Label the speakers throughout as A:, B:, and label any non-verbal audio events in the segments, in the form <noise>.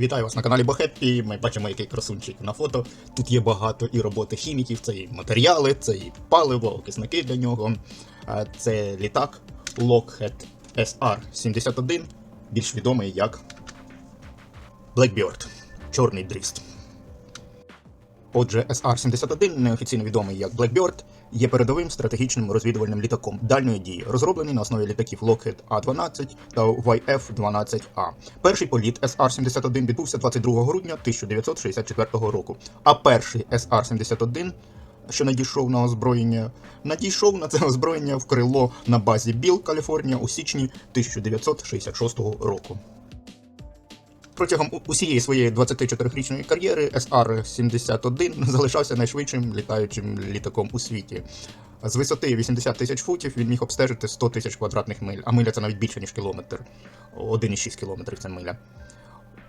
A: Вітаю вас на каналі Бохеппі. Ми бачимо, який красунчик на фото. Тут є багато і роботи хіміків, це і матеріали, це і паливо, окисники для нього. Це літак Lockheed SR-71, більш відомий як Blackbird, Чорний дріст. Отже, SR-71, неофіційно відомий як Blackbird, є передовим стратегічним розвідувальним літаком дальньої дії, розроблений на основі літаків Lockheed A-12 та YF-12A. Перший політ SR-71 відбувся 22 грудня 1964 року, а перший SR-71 що надійшов на озброєння, надійшов на це озброєння в крило на базі Біл, Каліфорнія у січні 1966 року. Протягом усієї своєї 24-річної кар'єри SR-71 залишався найшвидшим літаючим літаком у світі. З висоти 80 тисяч футів він міг обстежити 100 тисяч квадратних миль, а миля це навіть більше, ніж кілометр. 1,6 кілометрів це миля.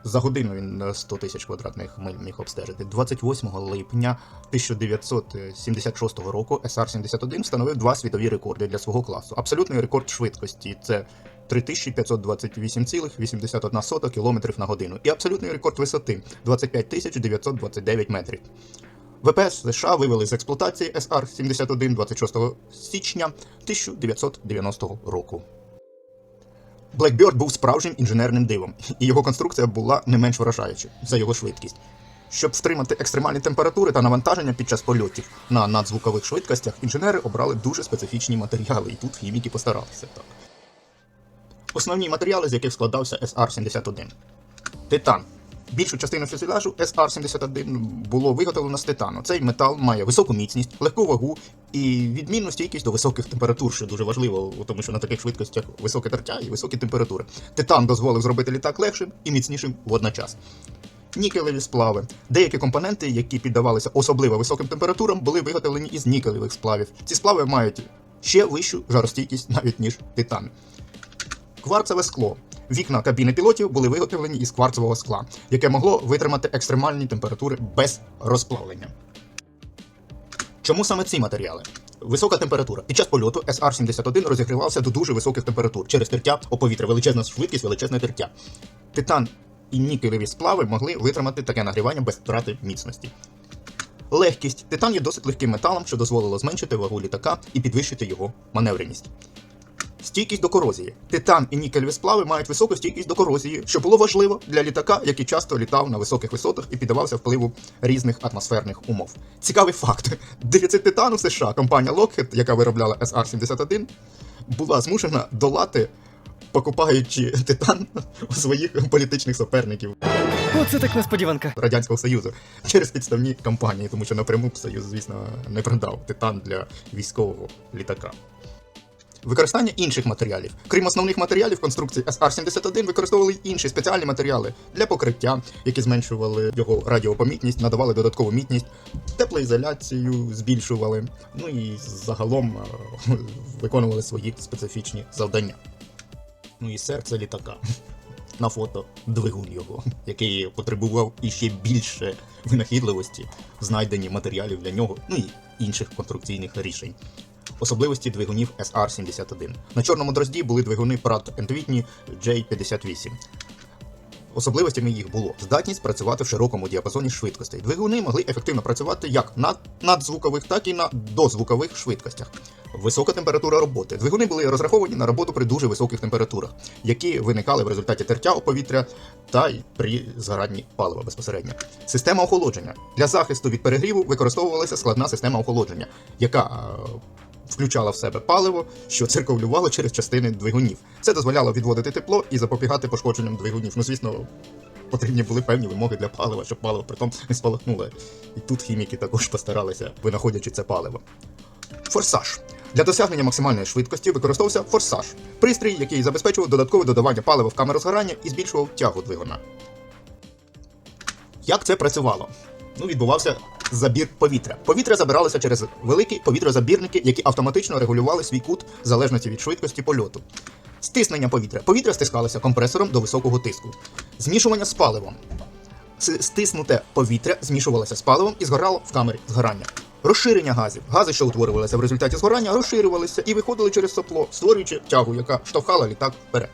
A: За годину він е, 100 тисяч квадратних миль міг обстежити. 28 липня 1976 року SR-71 встановив два світові рекорди для свого класу. Абсолютний рекорд швидкості це 3528,81 км на годину. І абсолютний рекорд висоти 25929 метрів. ВПС США вивели з експлуатації SR-71 26 січня 1990 року. Blackbird був справжнім інженерним дивом, і його конструкція була не менш вражаюча за його швидкість. Щоб стримати екстремальні температури та навантаження під час польотів на надзвукових швидкостях, інженери обрали дуже специфічні матеріали, і тут хіміки постаралися так. Основні матеріали, з яких складався SR-71. Титан. Більшу частину фюзеляжу SR-71 було виготовлено з титану. Цей метал має високу міцність, легку вагу і відмінну стійкість до високих температур, що дуже важливо, тому що на таких швидкостях високе тертя і високі температури. Титан дозволив зробити літак легшим і міцнішим водночас. Нікелеві сплави. Деякі компоненти, які піддавалися особливо високим температурам, були виготовлені із нікелевих сплавів. Ці сплави мають ще вищу жаростійкість навіть ніж титан. Кварцеве скло. Вікна кабіни пілотів були виготовлені із кварцевого скла, яке могло витримати екстремальні температури без розплавлення. Чому саме ці матеріали? Висока температура. Під час польоту SR-71 розігрівався до дуже високих температур через тертя повітря, величезна швидкість, величезне тертя. Титан і нікелеві сплави могли витримати таке нагрівання без втрати міцності. Легкість. Титан є досить легким металом, що дозволило зменшити вагу літака і підвищити його маневреність. Стійкість до корозії. Титан і нікельові сплави мають високу стійкість до корозії, що було важливо для літака, який часто літав на високих висотах і піддавався впливу різних атмосферних умов. Цікавий факт: <laughs> дефіцит титану в США компанія Lockheed, яка виробляла SR-71, була змушена долати, покупаючи титан у своїх політичних суперників
B: Оце так несподіванка.
A: Радянського Союзу через підставні компанії, тому що напряму Союз, звісно, не продав титан для військового літака. Використання інших матеріалів. Крім основних матеріалів конструкції SR-71 використовували інші спеціальні матеріали для покриття, які зменшували його радіопомітність, надавали додаткову мітність, теплоізоляцію збільшували, ну і загалом е, <laughs> виконували свої специфічні завдання. Ну і серце літака. <laughs> На фото двигун його, який потребував іще більше винахідливості в знайденні матеріалів для нього, ну і інших конструкційних рішень. Особливості двигунів SR-71. На чорному дрозді були двигуни Pratt Whitney J58. Особливостями їх було здатність працювати в широкому діапазоні швидкостей. Двигуни могли ефективно працювати як на надзвукових, так і на дозвукових швидкостях. Висока температура роботи. Двигуни були розраховані на роботу при дуже високих температурах, які виникали в результаті тертя у повітря та при згоранні палива безпосередньо. Система охолодження для захисту від перегріву використовувалася складна система охолодження, яка е, включала в себе паливо, що циркулювало через частини двигунів. Це дозволяло відводити тепло і запобігати пошкодженням двигунів. Ну, звісно, потрібні були певні вимоги для палива, щоб паливо притом не спалахнуло. І тут хіміки також постаралися, винаходячи це паливо. Форсаж. Для досягнення максимальної швидкості використовувався форсаж, пристрій, який забезпечував додаткове додавання палива в камеру згорання і збільшував тягу двигуна. Як це працювало? Ну, відбувався забір повітря. Повітря забиралося через великі повітрозабірники, які автоматично регулювали свій кут в залежності від швидкості польоту. Стиснення повітря. Повітря стискалося компресором до високого тиску. Змішування з паливом. Стиснуте повітря змішувалося з паливом і згорало в камері згорання. Розширення газів. Гази, що утворювалися в результаті згорання, розширювалися і виходили через сопло, створюючи тягу, яка штовхала літак вперед.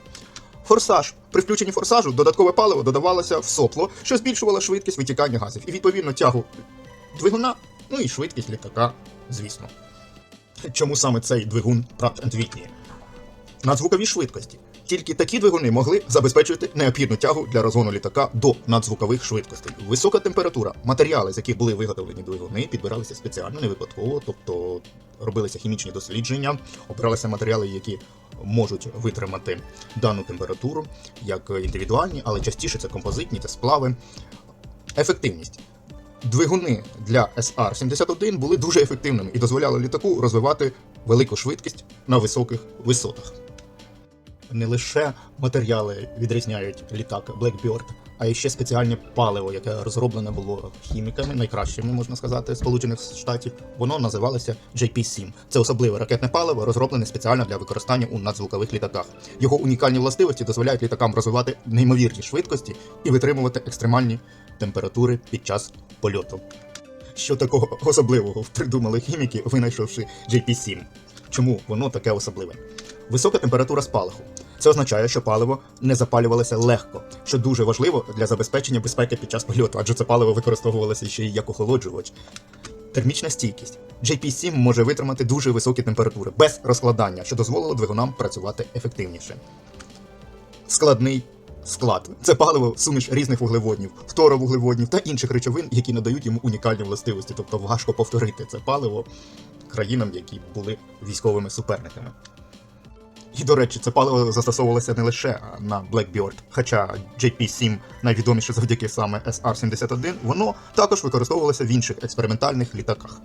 A: Форсаж. При включенні форсажу додаткове паливо додавалося в сопло, що збільшувало швидкість витікання газів і відповідно тягу двигуна, ну і швидкість літака, звісно. Чому саме цей двигун Pratt Whitney? Надзвукові швидкості. Тільки такі двигуни могли забезпечувати необхідну тягу для розгону літака до надзвукових швидкостей. Висока температура, матеріали, з яких були виготовлені двигуни, підбиралися спеціально, не випадково, тобто робилися хімічні дослідження, обиралися матеріали, які можуть витримати дану температуру, як індивідуальні, але частіше це композитні, це сплави. Ефективність. Двигуни для SR-71 були дуже ефективними і дозволяли літаку розвивати велику швидкість на високих висотах. Не лише матеріали відрізняють літак Blackbird, а ще спеціальне паливо, яке розроблене було хіміками, найкращими, можна сказати, Сполучених Штатів. Воно називалося JP-7. Це особливе ракетне паливо, розроблене спеціально для використання у надзвукових літаках. Його унікальні властивості дозволяють літакам розвивати неймовірні швидкості і витримувати екстремальні температури під час польоту. Що такого особливого придумали хіміки, винайшовши JP-7? Чому воно таке особливе? Висока температура спалаху. Це означає, що паливо не запалювалося легко, що дуже важливо для забезпечення безпеки під час польоту, адже це паливо використовувалося ще й як охолоджувач. Термічна стійкість. JP-7 може витримати дуже високі температури без розкладання, що дозволило двигунам працювати ефективніше. Складний склад. Це паливо суміш різних вуглеводнів, фторовуглеводнів та інших речовин, які надають йому унікальні властивості, тобто важко повторити це паливо країнам, які були військовими суперниками. І, до речі, це паливо застосовувалося не лише на Blackbird, хоча JP-7 найвідоміше завдяки саме SR-71, воно також використовувалося в інших експериментальних літаках.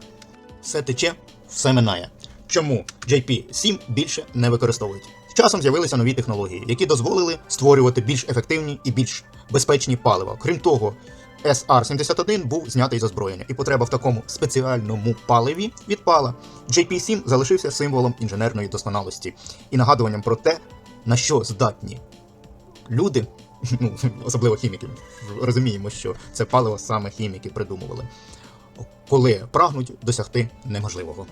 A: Все тече, все минає. Чому JP-7 більше не використовують? З часом з'явилися нові технології, які дозволили створювати більш ефективні і більш безпечні палива. Крім того, SR-71 був знятий з озброєння, і потреба в такому спеціальному паливі відпала. JP-7 залишився символом інженерної досконалості і нагадуванням про те, на що здатні люди, <laughs> ну особливо хіміки, розуміємо, що це паливо саме хіміки придумували, коли прагнуть досягти неможливого.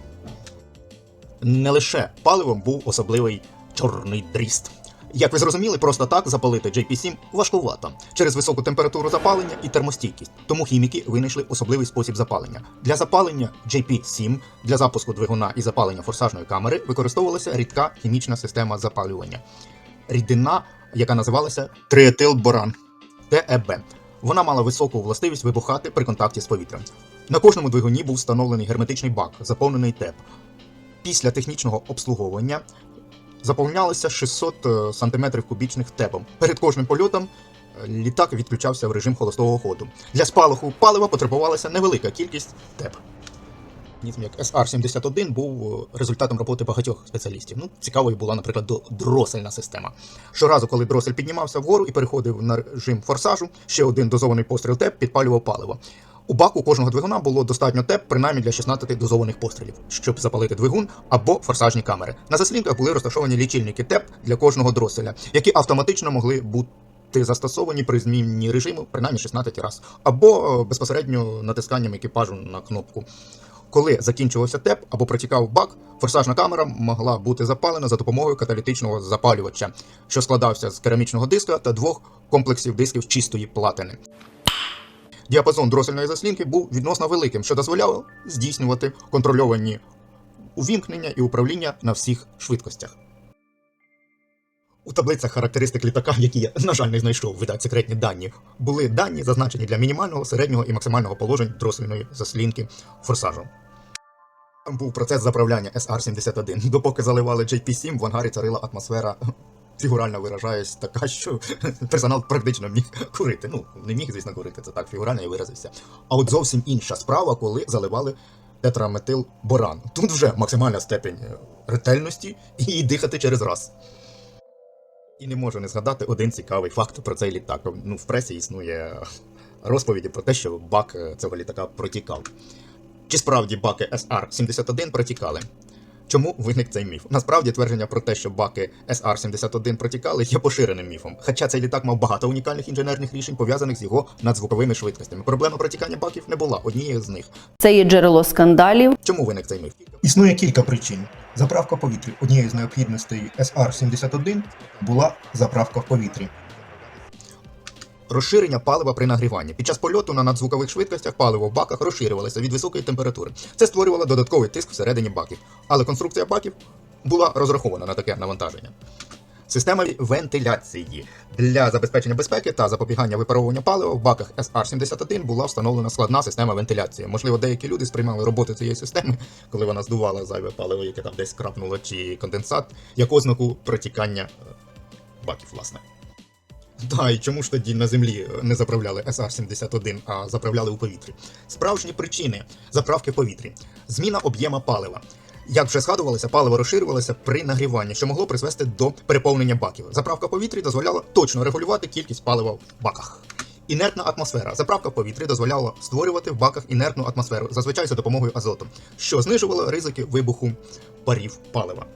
A: Не лише паливом був особливий чорний дріст. Як ви зрозуміли, просто так запалити JP-7 важкувато через високу температуру запалення і термостійкість. Тому хіміки винайшли особливий спосіб запалення. Для запалення JP-7 для запуску двигуна і запалення форсажної камери використовувалася рідка хімічна система запалювання. Рідина, яка називалася триетилборан ТЕБ. Вона мала високу властивість вибухати при контакті з повітрям. На кожному двигуні був встановлений герметичний бак, заповнений ТЕП. Після технічного обслуговування заповнялося 600 е, см кубічних тепом. Перед кожним польотом е, літак відключався в режим холостого ходу. Для спалаху палива потребувалася невелика кількість. Механізм як SR-71 був е, результатом роботи багатьох спеціалістів. Ну, цікавою була, наприклад, дросельна система. Щоразу, коли дросель піднімався вгору і переходив на режим форсажу, ще один дозований постріл ТЕП підпалював паливо. У баку кожного двигуна було достатньо ТЕП, принаймні для 16 дозованих пострілів, щоб запалити двигун або форсажні камери. На заслінках були розташовані лічильники ТЕП для кожного дроселя, які автоматично могли бути застосовані при зміні режиму принаймні 16 разів, або е, безпосередньо натисканням екіпажу на кнопку. Коли закінчувався ТЕП або протікав бак, форсажна камера могла бути запалена за допомогою каталітичного запалювача, що складався з керамічного диска та двох комплексів дисків чистої платини. Діапазон дросельної заслінки був відносно великим, що дозволяло здійснювати контрольовані увімкнення і управління на всіх швидкостях. У таблицях характеристик літака, які я, на жаль, не знайшов видати секретні дані, були дані, зазначені для мінімального, середнього і максимального положень дросельної заслінки форсажу. Там був процес заправляння SR-71. Допоки заливали JP-7, в ангарі царила атмосфера, фігурально виражаюсь, така, що персонал практично міг курити. Ну, не міг, звісно, курити, це так фігурально я виразився. А от зовсім інша справа, коли заливали тетраметил боран. Тут вже максимальна степень е, ретельності і дихати через раз. І не можу не згадати один цікавий факт про цей літак. Ну, в пресі існує розповіді про те, що бак е, цього літака протікав. Чи справді баки SR-71 протікали? Чому виник цей міф? Насправді твердження про те, що баки SR-71 протікали, є поширеним міфом. Хоча цей літак мав багато унікальних інженерних рішень, пов'язаних з його надзвуковими швидкостями. Проблема протікання баків не була однією з них.
C: Це є джерело скандалів.
A: Чому виник цей міф? Існує кілька причин. Заправка в повітрі. Однією з необхідностей SR-71 була заправка в повітрі. Розширення палива при нагріванні. Під час польоту на надзвукових швидкостях паливо в баках розширювалося від високої температури. Це створювало додатковий тиск всередині баків. Але конструкція баків була розрахована на таке навантаження. Система вентиляції для забезпечення безпеки та запобігання випаровування палива в баках SR-71 була встановлена складна система вентиляції. Можливо, деякі люди сприймали роботу цієї системи, <laughs> коли вона здувала зайве паливо, яке там десь крапнуло, чи конденсат, як ознаку протікання е, баків, власне. Та і чому ж тоді на землі е, не заправляли SR-71, а заправляли у повітрі? Справжні причини заправки в повітрі: зміна об'єма палива. Як вже згадувалося, паливо розширювалося при нагріванні, що могло призвести до переповнення баків. Заправка в повітрі дозволяла точно регулювати кількість палива в баках. Інертна атмосфера. Заправка в повітрі дозволяла створювати в баках інертну атмосферу, зазвичай за допомогою азоту, що знижувало ризики вибуху парів палива.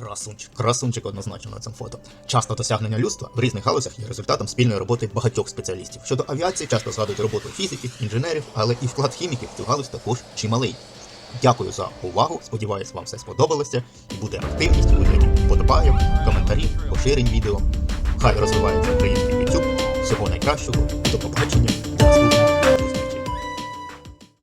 A: Красунчик, красунчик однозначно на цьому фото. Часто досягнення людства в різних галузях є результатом спільної роботи багатьох спеціалістів. Щодо авіації, часто згадують роботу фізиків, інженерів, але і вклад хіміків в цю галузь також чималий. Дякую за увагу. Сподіваюсь, вам все сподобалося і буде активність у вигляді вподобайок, коментарів, поширень відео. Хай розвивається український YouTube. Всього найкращого. До побачення.